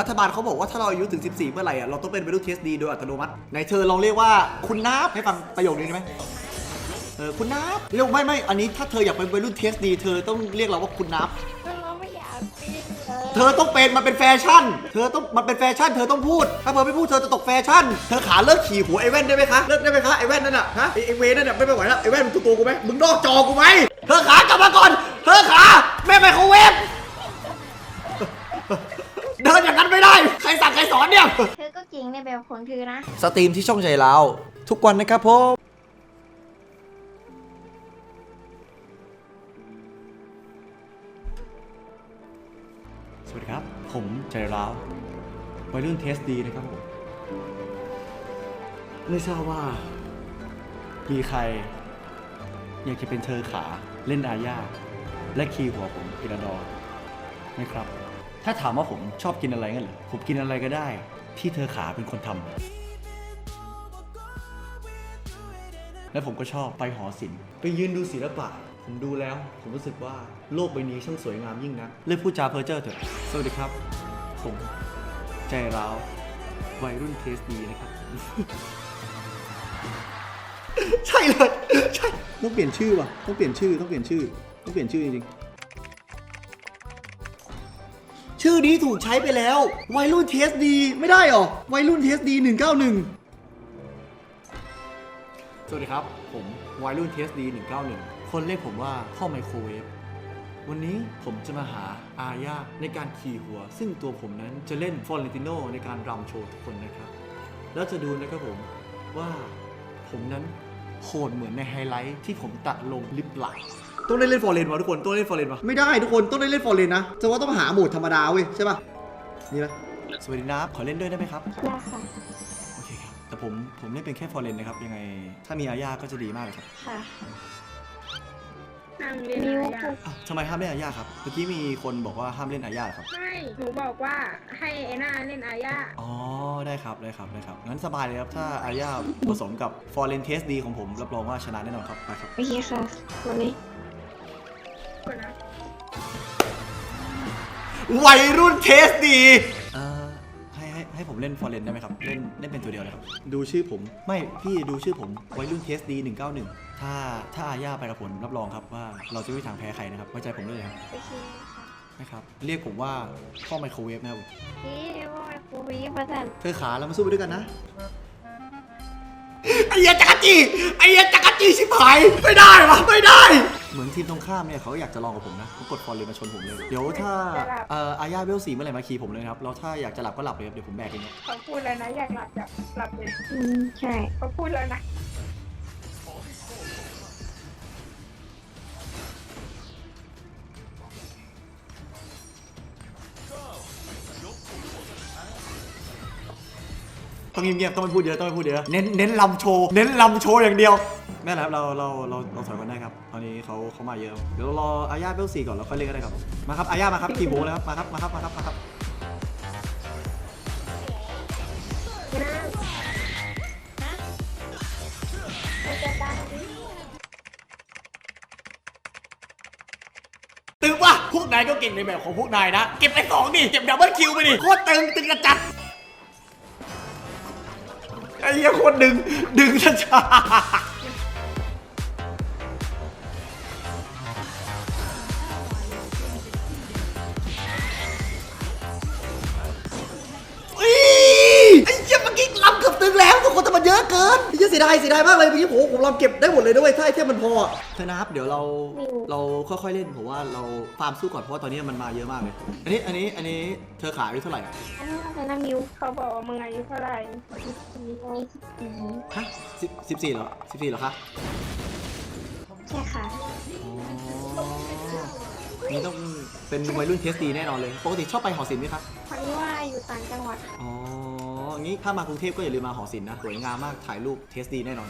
รัฐบาลเขาบอกว่าถ้าเราอายุถึง 14 เมื่อไหร่อะเราต้องเป็นวัยรุ่นเทสดีโดยอัตโนมัติไหนเธอลองเรียกว่าคุณนับให้ฟังประโยคนี้ได้ไหมเออคุณนับเรียกไม่ไม่อันนี้ถ้าเธออยากเป็นวัยรุ่นเทสดีเธอต้องเรียกเราว่าคุณนับเราไม่อยากเป็นเลยเธอต้องเป็นมันเป็นแฟชั่น เธอต้องมันเป็นแฟชั่น เธอต้องพูด ถ้าเธอไม่พูดเธอจะตกแฟชั่น เธอขาเลิกขี่หัวไอ้แว่นได้ไหมคะเลิกได้ไหมคะไอ้แว่นนั่นน่ะฮะไอ้ไอ้เวนั่นน่ะไม่ไหวแล้วไอ้แว่นมึงตัวตัวกูไหมมึงนอกจอกูไหมเธอขากลับมาก่อน เธอขาแม่ไมโครเวฟ เดินอย่างนั้นไม่ได้ ใครสั่งใครสอนเนี่ย เธอก็เก่งในแบบของเธอนะ สตรีมที่ช่องใจเราทุกวันนะครับผมสวัสดีครับ ผมใจร้าววัยรุ่นเทสดีนะครับผม ไม่ทราบว่า มีใคร อยากจะเป็นเธอขาเล่นอาญาและคีย์หัวผมพิราดอร์ไหมครับ ถ้าถามว่าผมชอบกินอะไรงั้นเหรอผมกินอะไรก็ได้ ที่เธอขาเป็นคนทำและผมก็ชอบไปหอศิลป์ไปยืนดูศิลปะ ผมดูแล้ว ผมรู้สึกว่าโลกใบนี้ช่างสวยงามยิ่งนักเลิกพูดจาเพ้อเจ้อเถอะ สวัสดีครับ ผม ใจร้าววัยรุ่นเทสดีนะครับ ใช่เลย ใช่ ต้องเปลี่ยนชื่อว่ะ ต้องเปลี่ยนชื่อ ต้องเปลี่ยนชื่อ ต้องเปลี่ยนชื่อจริงๆ ชื่อนี้ถูกใช้ไปแล้ว วัยรุ่นเทสดีไม่ได้หรอ วัยรุ่นเทสดี191 สวัสดีครับ ผมวัยรุ่นเทสดี191 คนเรียกผมว่าพ่อไมโครเวฟ วันนี้ผมจะมาหาอาญาในการขี่หัว ซึ่งตัวผมนั้นจะเล่นฟอร์เรนติโนในการรำโชว์ทุกคนนะครับ แล้วจะดูนะครับผมว่าผมนั้นโหดเหมือนในไฮไลท์ที่ผมตัดลงลิปไหล ต้องได้เล่นฟอร์เรนวะทุกคนต้องเล่นฟอร์เรนวะไม่ได้ทุกคนต้องได้เล่นฟอร์เรนนะจะว่าต้องหาโหมดธรรมดาเว้ยใช่ปะนี่ไหมสวัสดีนะขอเล่นด้วยได้ไหมครับได้ค่ะโอเคครับแต่ผมผมเล่นเป็นแค่ฟอร์เรนนะครับยังไง ถ้ามีอาญาก็จะดีมากเลยครับค่ะห้ามเล่นมิวอาญาคืออ้าวทำไมห้ามเล่นอาญาครับเมื่อกี้มีคนบอกว่าห้ามเล่นอาญาเหรอครับไม่หนูบอกว่าให้ไอ้หน้าเล่นอาญาอ๋อได้ครับได้ครับได้ครับงั้นสบายเลยครับถ้าอาญาผสมกับฟอร์เรนเทสดีของผมรับรองว่าชนะแน่นอนครับไปครับโอเคค่ะวัน นี้คนนะวัยรุ่นเทสดีเอ่อให้ให้ให้ผมเล่นฟอร์เรนได้ไหมครับ เล่นเล่นเป็นตัวเดียวเลยครับ ดูชื่อผม ไม่พี่ดูชื่อผมวัยรุ่นเทสดี191 ถ้าถ้าอาญาไปกับผมรับรองครับว่าเราจะไม่มีทางแพ้ใครนะครับไว้ใจผมเลยครับ โอเคค่ะนะครับ เรียกผมว่าพ่อไมโครเวฟนะครับพี่ว่าไมโครเวฟประจันเธอขาเรามาสู้ไปด้วยกันนะ ไอ้เหี้ยจักรจีไอ้เหี้ยจักรจีชิบหายไม่ได้วะไม่ได้ เหมือนทีมตรงข้ามเนี่ยเขาอยากจะลองกับผมนะเขากดฟอร์เรนมาชนผมเลย เดี๋ยวถ้าเอ่ออาญาเวลสี่เมื่อไหร่มาขี่ผมเลยนะครับแล้วถ้าอยากจะหลับก็หลับเลยครับเดี๋ยวผมแบกเองครับเขาพูดแล้วนะอยากหลับอยากหลับเลยอืมใช่เขาพูดแล้วนะ ต้องเงียบๆต้องไม่พูดเยอะต้องไม่พูดเยอะเน้นเน้นลำโชว์เน้นลำโชว์อย่างเดียวนั่นแหละครับเราเราเราเราถอยกันได้ครับตอนนี้เขาเขามาเยอะเดี๋ยวเรารออาญาเวลสี่ก่อนแล้วค่อยเล่นก็ได้ครับมาครับอาญามาครับขี่โบเลยครับมาครับมาครับมาครับมาครับตึงว่ะพวกนายก็เก่งในแบบของพวกนายนะ เก็บไปสองดิเก็บดับเบิลคิวไปดิโคตรตึงตึงกระจัดไอ้ เหี้ยโคตรดึงดึงช้าๆ เยอะเกินไอ้เหี้ยเสียดายเสียดายมากเลยเมื่อกี้ผมผมลำเก็บได้หมดเลยด้วยถ้าไอเทมมันพออะเธอนะครับเดี๋ยวเราเราค่อยๆเล่นผมว่าเราฟาร์มสู้ก่อนเพราะว่าตอนนี้มันมาเยอะมากเลย อันนี้อันนี้อันนี้เธอขายไปเท่าไหร่อะอันนี้น่าจะน้ำมิวเขาบอกว่ามึงอายุเท่าไหร่มีไว้สิบสี่ฮะสิบสิบสี่เหรอสิบสี่เหรอคะใช่ค่ะอ๋อนี่ต้องเป็นวัยรุ่นเทสดีแน่นอนเลยปกติชอบไปหอศิลป์ไหมครับพอดีว่าอยู่ต่างจังหวัดอ๋อ งี้ถ้ามากรุงเทพก็อย่าลืมมาหอศิลป์นะสวยงามมากถ่ายรูปเทสดีแน่นอน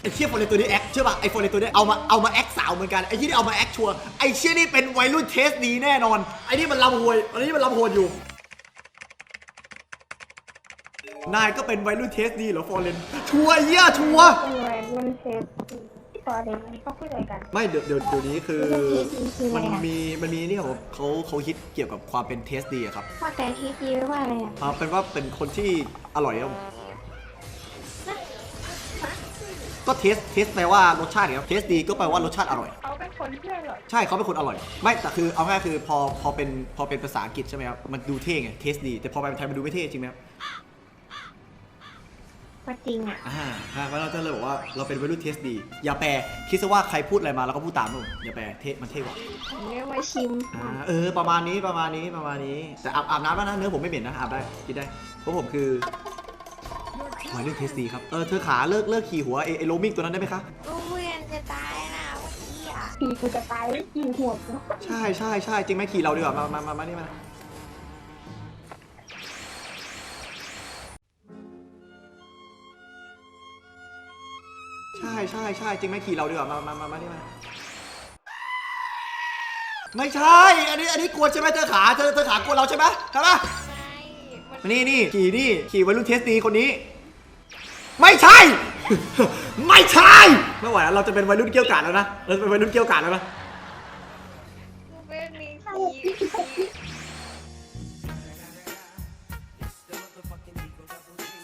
ไอ้เชี่ยโฟเลนตัวนี้แอคเชื่อป่ะไอ้โฟเลนตัวนี้เอามาเอามาแอคสาวเหมือนกันไอ้ที่นี่เอามาแอคชัวร์ไอ้เชี่ยนี่เป็นวัยรุ่นเทสดีแน่นอนไอ้นี่มันลำหวยไอ้นี่มันลำหวยอยู่ นายก็เป็นวัยรุ่นเทสดีเหรอฟอร์เรนชัวร์เยี่ยชัวร์เป็นแหวนมันเทปพอเด็กเขาคุยอะไรกัน ไม่เดี๋ยวเดี๋ยวเดี๋ยวนี้คือทีทีอะไรมันอะมีมันมีนี่ครับผมเขาเขาคิดเกี่ยวกับความเป็นเทสดีอะครับว่าแต่ทีทีไม่ว่าอะไรอะอ่าเป็นว่าเป็นคนที่อร่อยครับก็เทสเทสแปลว่ารสชาติครับเทสดีก็แปลว่ารสชาติอร่อย เขาเป็นคนที่อร่อยใช่เขาเป็นคนอร่อย ไม่แต่คือเอาง่ายคือพอพอเป็นพอเป็นภาษาอังกฤษใช่ไหมครับมันดูเท่ไงเทสดีแต่พอไปเป็นไทยมันดูไม่เท่จริงไหมครับ ว่าจริงอะ อ่าฮะเพราะเราจะเลยบอกว่าเราเป็นวัยรุ่นเทสดี อย่าแปลคิดซะว่าใครพูดอะไรมาเราก็พูดตามนู่นอย่าแปลเทมันเท่กว่าผมเรียกว่าชิม อ่าเออประมาณนี้ประมาณนี้ประมาณนี้แต่อาบอาบน้ำแล้วนะเนื้อผมไม่เหม็นนะอาบได้กินได้เพราะผมคือวัยรุ่นเทสดีครับเออเธอขาเลิกเลิกขี่หัวไอ้ไอ้โรมิงตัวนั้นได้ไหมคะ ลูกเพื่อนจะตายนะเมื่อกี้อะขี่กูจะตายแล้วขี่หัวกูใช่ใช่ใช่จริงไหมขี่เราดีกว่ามามามามานี่มา ใช่ใช่ใช่จริงไหมขี่เราดีกว่ามามามามานี่มาไม่ใช่ อันนี้อันนี้กวนใช่ไหมเธอขาเธอเธอขากวนเราใช่ไหมใช่ปะไม่มันนี่นี่ขี่นี่ขี่วัยรุ่นเทสดีคนนี้ ไม่ใช่ ไม่ใช่ไม่ไหวแล้วเราจะเป็นวัยรุ่นเกี่ยวกาดแล้วนะเราจะเป็นวัยรุ่นเกี่ยวกาดแล้วนะลูกเพื่อนมีขี่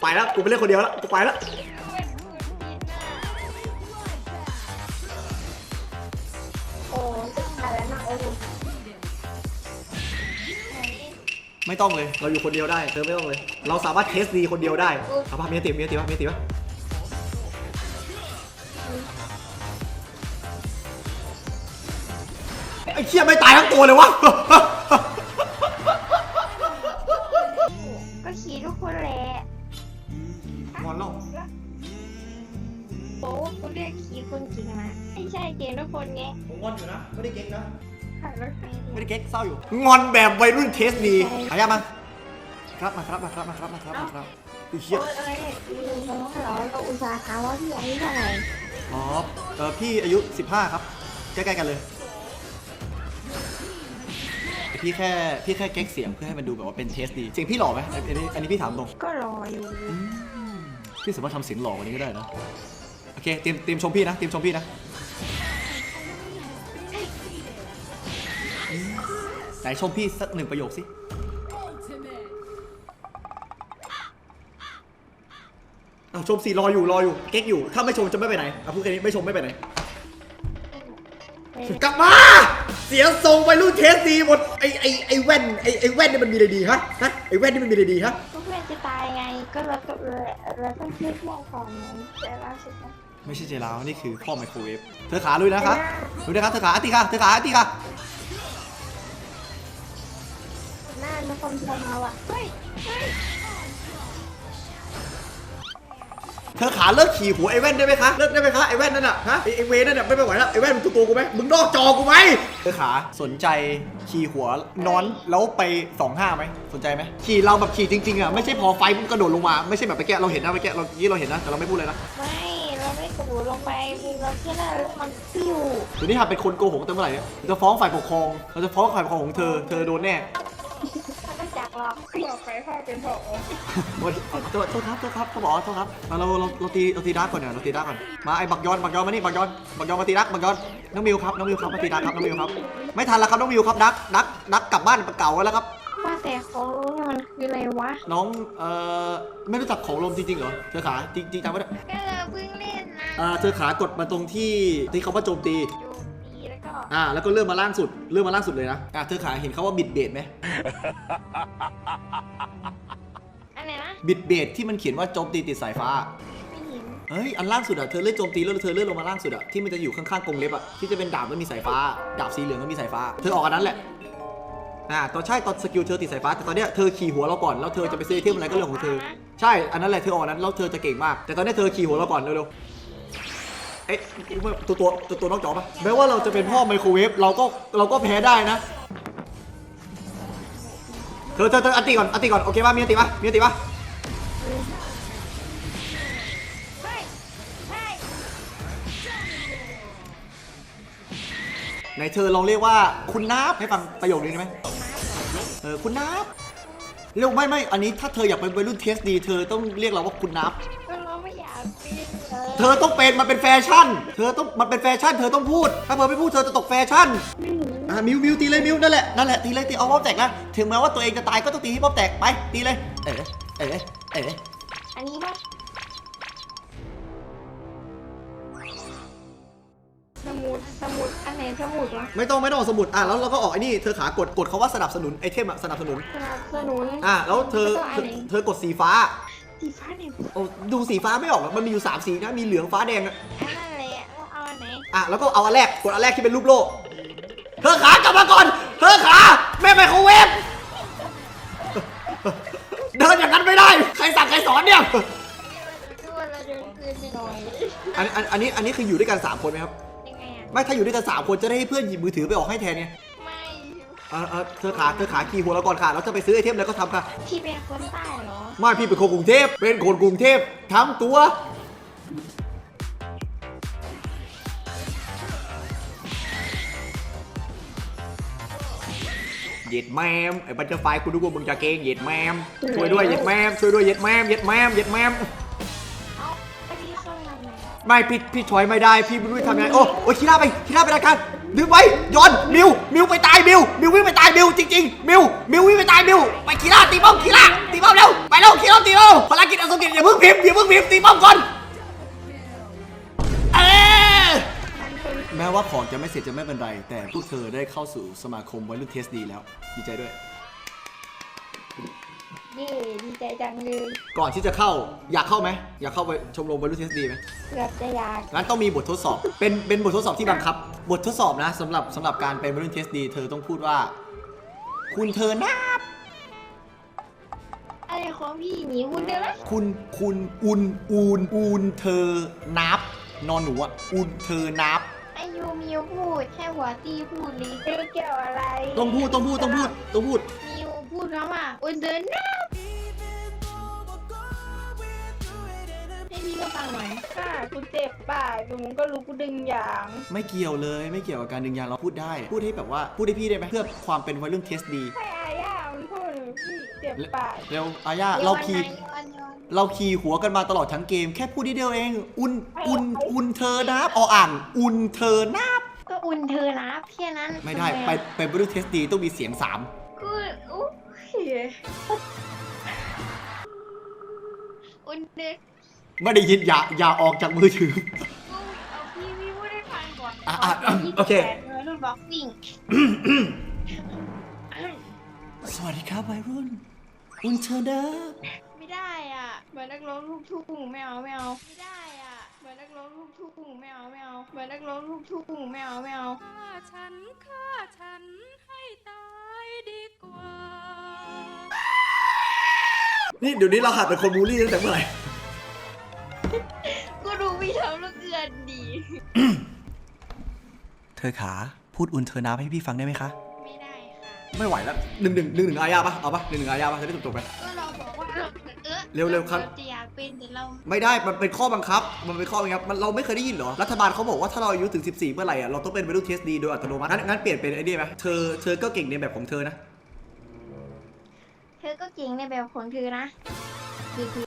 ไปแล้วกูไปเล่นคนเดียวแล้วกูไปแล้ว ไม่ต้องเลย เราอยู่คนเดียวได้ เธอไม่ต้องเลย เราสามารถเทสดีคนเดียวได้เอาป่ะมีติมีติป่ะมีติป่ะไอ้เชี่ยไม่ตายทั้งตัวเลยวะ ก็ขี่ทุกคนแหละงอนแล้ว โอ้กูเรียกขี่คนจริงนะไม่ใช่เกมทุกคนไง ผมงอนอยู่นะ ไม่ได้เก๊กนะขายแล้ว ไม่ได้เก๊กเศร้าอยู่ งอนแบบวัยรุ่นเทสดีหายามาครับมาครับมาครับมาครับมาครับมาครับดูเชี่ยโอ้ยเอ้ยลืมไปว่าเราเราอุตส่าห์ถามว่าพี่อายุเท่าไหร่อ๋อเออพี่อายุ 15 ครับ ใกล้ๆกันเลย พี่แค่พี่แค่เก๊กเสียงเพื่อให้มันดูแบบว่าเป็นเทสดีเสียงพี่หล่อไหมอันนี้อันนี้พี่ถามตรงก็รออยู่พี่สามารถทำเสียงหล่อกว่านี้ก็ได้นะโอเคเตรียมเตรียมชมพี่นะเตรียมชมพี่นะ ไหนชมพี่สักหนึ่งประโยคสิอะชมสิรออยู่รออยู่ เก๊กอยู่ ถ้าไม่ชมจะไม่ไปไหนอะพูดแค่นี้ไม่ชมไม่ไปไหน กลับมา เสียทรงไปรุ่นเทสดีหมดไอไอไอแว่นไอไอแว่นนี่มันมีอะไรดีฮะฮะไอแว่นนี่มันมีอะไรดีฮะก็เพื่อนจะตายไงก็เราก็เราต้องเชื่อเพื่อนก่อนไงแต่ล่าสุดนะไม่ใช่เจลาวนี่คือพ่อไมโครเวฟเธอขาลุยนะคะลุยนะครับเธอขาอาติค่ะเธอขาอาติค่ะ หน้าแล้วคนชมเราอะ เฮ้ย เฮ้ย เธอขาเลิกขี่หัวไอแว่นได้ไหมคะเลิกได้ไหมคะไอแว่นนั่นน่ะฮะไอไอเวนั่นน่ะไม่ไหวแล้วไอแว่นมันตัวตัวกูไหมมึงนอกจอกูไหมเธอขาสนใจขี่หัวนอนแล้วไปสองห้าไหมสนใจไหมขี่เราแบบขี่จริงๆอะไม่ใช่พอไฟมันกระโดดลงมาไม่ใช่แบบไปแกะเราเห็นนะไปแกะเรายี่เราเห็นนะแต่เราไม่พูดเลยนะไม่ เราไม่กระโดดลงไปคือเราแค่หน้าแล้วมันปิ้วเดี๋ยวนี้ทำเป็นคนโกหกตั้งเมื่อไหร่เนี่ยเราจะฟ้องฝ่ายปกครองเราจะฟ้องฝ่ายปกครองของเธอเธอโดนแน่ มันก็จักหรอกบอกไปพ่อเป็นพ่อโอ้ยโทษโทษครับโทษครับเขาบอกว่าโทษครับมาเราเราเราตีเราตีดักก่อนเนี่ยเราตีดักก่อนมาไอ้บักยอนบักยอนมานี่บักยอนบักยอนมาตีดักบักยอนน้องมิวครับน้องมิวครับมาตีดักครับน้องมิวครับไม่ทันแล้วครับน้องมิวครับดักดักดักกลับบ้านเก่าแล้วครับว่าแต่ของรู้เนี่ยมันคืออะไรวะน้องเอ่อไม่รู้จักของลมจริงๆเหรอเธอขาจริงจริงจังไม่ได้ก็เราเพิ่งเล่นนะอ่าเธอขากดมาตรงที่ที่เขาว่าโจมตี อ่าแล้วก็เลื่อนมาล่างสุดเลื่อนมาล่างสุดเลยนะอ่าเธอขาเห็นเขาว่าบิดเบดไหมอันไหนนะบิดเบดที่มันเขียนว่าโจมตีติดสายฟ้า ไม่เห็นเฮ้ยอันล่างสุดอะเธอเลื่อนโจมตีแล้วเธอเลื่อนลงมาล่างสุดอะที่มันจะอยู่ข้างๆกรงเล็บอะที่จะเป็นดาบแล้วมีสายฟ้า ดาบสีเหลืองแล้วมีสายฟ้า เธอออกอันนั้นแหละอ่าตอนใช่ตอนสกิลเธอติดสายฟ้าแต่ตอนเนี้ยเธอขี่หัวเราก่อนแล้วเธอจะไปซื้อไอเทมอะไรก็เรื่องของเธอ ใช่อันนั้นแหละเธอออกอันนั้นแล้วเธอจะเก่งมาก แต่ตอนเนี้ยเธอขี่หัวเราก่อนเร็วๆ เอ๊ะตัวตัวตัวตัวนอกจอปะแม้ว่าเราจะเป็นพ่อไมโครเวฟเราก็เราก็แพ้ได้นะเธอเธอเธออันตีก่อนอันตีก่อนโอเคป่ะมีอันตีป่ะมีอันตีป่ะไหนเธอลองเรียกว่าคุณนับให้ฟังประโยคนี้ได้ไหมเออคุณนับเร็วไม่ไม่อันนี้ถ้าเธออยากเป็นวัยรุ่นเทสดี เธอต้องเรียกเราว่าคุณนับ เราไม่อยากเป็นเลยเธอต้องเป็นมันเป็นแฟชั่น เธอต้องมันเป็นแฟชั่น เธอต้องพูด ถ้าเธอไม่พูดเธอจะตกแฟชั่นอะมิวมิวตีเลยมิวนั่นแหละนั่นแหละตีเลยตีเอาป๊อปแตกนะถึงแม้ว่าตัวเองจะตายก็ต้องตีให้ป๊อปแตกไปตีเลย เอ๋เอ๋เอ๋อันนี้ป่ะสมุดสมุดอันไหนสมุดวะไม่ต้องไม่ต้องเอาสมุดอะแล้วเราก็ออกไอ้นี่เธอขากดกดเขาว่าสนับสนุนไอเทมอะสนับสนุนสนับสนุนอะแล้วเธอแล้วก็เธอัอนไหนเธอกดสีฟ้า สีฟ้าเนี่ยโอ้ดูสีฟ้าไม่ออกหรอกมันมีอยู่สามสีนะ มีเหลืองฟ้าแดงอะอันนั้นเลยอะแล้วเอาอันไหนอะ แล้วก็เอาอันแรก กดอันแรกที่เป็นรูปโลก เธอขากลับมาก่อน เธอขา แม่ไมโครเวฟ เดินอย่างนั้นไม่ได้ ใครสั่งใครสอนเนี่ยคือว่าเราเดินคืนไปหน่อยอันอันอันนี้ อันนี้คืออยู่ด้วยกัน3คนไหมครับ ยังไงอะไม่ถ้าอยู่ด้วยกัน3คนจะได้ให้เพื่อนหยิบมือถือไปออกให้แทนไงไม่เออเออเธอขาเธอขาขี่หัวเราก่อนค่ะแล้วจะไปซื้อไอเทมแล้วก็ทำค่ะที่เป็นคนใต้เหรอ ไม่พี่เป็นคนกรุงเทพ เป็นคนกรุงเทพทั้งตัว เหย็ดแมมไอ้บัตเตอร์ไฟคุณดูว่ามึงจะเก่งเหย็ดแมมช่วยด้วยเหย็ดแมมช่วยด้วยเหย็ดแมมเหย็ดแมมเหย็ดแมม เอาไปที่เครื่องทำไงไม่พี่พี่ถอยไม่ได้พี่ไม่รู้จะทำยังไงโอ้โอ้ยคีร่าไปคีร่าไปรายการ ดึงไว้ย้อนมิวมิวไปตายมิวมิววิ่งไปตายมิวจริงๆมิวมิววิ่งไปตายมิวไปคีร่าตีป้อมคีร่าตีป้อมเร็วไปเร็วคีร่าตีป้อมภารกิจอสุกิจอย่าเพิ่งพิมพ์อย่าเพิ่งพิมพ์ตีป้อมก่อนเออแม้ว่าของจะไม่เสร็จจะไม่เป็นไร แต่พวกเธอได้เข้าสู่สมาคมวัยรุ่นเทสดีแล้วดีใจด้วย เย่ดีใจจังเลยก่อนที่จะเข้าอยากเข้าไหมอยากเข้าไปชมรมวัยรุ่นเทสดีไหมเกือบจะอยากงั้นต้องมีบททดสอบ เป็นเป็นบททดสอบที่บังคับ บททดสอบนะสำหรับสำหรับการเป็นวัยรุ่นเทสดีเธอต้องพูดว่า คุณเธอนับอะไรของพี่หนีคุณเดียวนะคุณคุณอุนอูนอูนเธอนับนอนหนูอะอุนเธอนับไอยูมิวพูดแค่หัวตีพูดลิไม่เกี่ยวอะไร ต้องพูดต้องพูดต้องพูดต้องพูดมิว พูดคำว่าอุนเดินหน้าให้พี่ก็ฟังหน่อยค่ะกูเจ็บปากอยู่มึงก็รู้กูดึงยาง ไม่เกี่ยวเลยไม่เกี่ยวกับการดึงยางเราพูดได้ พูดให้แบบว่าพูดให้พี่ได้ไหมเพื่อความเป็นวัยรุ่นเทสดี ให้อาย่ามันพูดหนูพี่เจ็บปากเร็วอาญาเราขี่โยนไหนโยนโยนเราขี่หัวกันมาตลอดทั้งเกม แค่พูดนิดเดียวเอง อุนอุนอุนเธอนับออ่านอุนเธอนับก็อุ่นเธอนะแค่นั้นไม่ได้ทำไปอะเป็นบริษัทเทสดีต้องมีเสียงสามกูอุ๊ย อุ่นเดินไม่ได้ยินอย่าอย่าออกจากมือถือกูเอาพี่พี่พูดให้ฟังก่อนอะอะก่นที่โอเค จะแปดเลยรุ่นบ็อกซิ่งสวัสดีครับวัยรุ่น อุนเธอเดอไม่ได้อะเหมือนนักร้องลูกทุ่งไม่เอาไม่เอาไม่ได้อะเหมือนนักร้องลูกทุ่งไม่เอาไม่เอาเหมือนนักร้องลูกทุ่งไม่เอาไม่เอา ฆ่าฉันฆ่าฉันให้ตายดีกว่า นี่เดี๋ยวนี้เราหัดเป็นคนบูลลี่ตั้งแต่เมื่อไหร่ กูดูพี่ทำแล้วเกินดี เธอขาพูดอุนเธอนับให้พี่ฟังได้ไหมคะ ไม่ได้ค่ะ ไม่ไหวแล้วหนึ่งหนึ่งหนึ่งหนึ่งอายาปะเอาปะหนึ่งหนึ่งอายาปะจะได้จบๆไป ก็เราบอกว่าเราเออเร็วๆครับาจะอยากเป็นแต่เราไม่ได้ มันเป็นข้อบังคับ มันเป็นข้อบังคับ มันเราไม่เคยได้ยินเหรอ รัฐบาลเขาบอกว่าถ้าเราอายุถึง 14 เมื่อไหร่อะ เราต้องเป็นวัยรุ่นเทสดีโดยอัตโนมัติ งั้นงั้นเปลี่ยนเป็นไอ้นี่ไหมเธอ เธอก็เก่งในแบบของเธอนะ เธอก็เก่งในแบบของเธอนะคือคือ